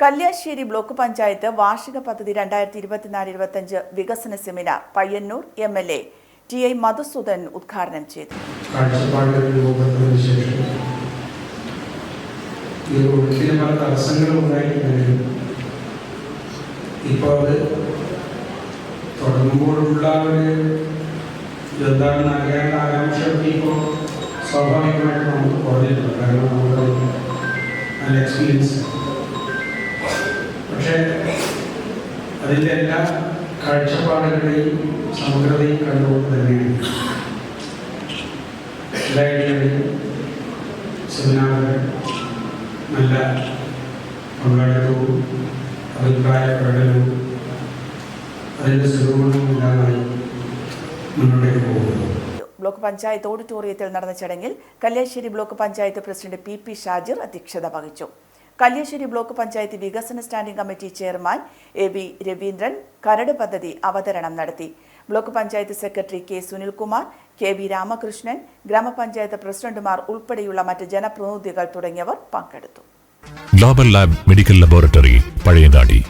Kalliasseri block panchayat വാർഷിക പദ്ധതി രണ്ടായിരത്തി ഇരുപത്തിനാല് ഇരുപത്തഞ്ച് വികസന seminar Payyanur M L A T I Madhusudan ഉദ്ഘാടനം ചെയ്തു. സ്വാഭാവികമായിട്ട് നമുക്ക് കുറഞ്ഞിട്ടുണ്ട്. കാരണം നമുക്ക് നല്ല എക്സ്പീരിയൻസ് പക്ഷേ അതിന്റെ എല്ലാ കാഴ്ചപ്പാടുകളെയും സമഗ്രതയും കണ്ടുകൊണ്ട് തന്നെയാണ് സെമിനാറുകൾ നല്ല പങ്കാളിത്തവും അഭിപ്രായ പ്രകടനവും അതിന്റെ സുഗമനവും ഇല്ലാതായി മുന്നോട്ടേക്ക് പോകുന്നു. ബ്ലോക്ക് പഞ്ചായത്ത് ഓഡിറ്റോറിയത്തിൽ നടന്ന ചടങ്ങിൽ Kalliasseri block panchayat president P P Shajir അധ്യക്ഷത വഹിച്ചു. കല്യാശ്ശേരി ബ്ലോക്ക് പഞ്ചായത്ത് വികസന standing committee chairman A V Raveendran കരട് പദ്ധതി അവതരണം നടത്തി. Block panchayat secretary K Sunilkumar K V Ramakrishnan ഗ്രാമപഞ്ചായത്ത് പ്രസിഡന്റുമാർ ഉൾപ്പെടെയുള്ള മറ്റ് ജനപ്രതിനിധികൾ തുടങ്ങിയവർ പങ്കെടുത്തു. Global lab medical laboratory Pazhayangadi.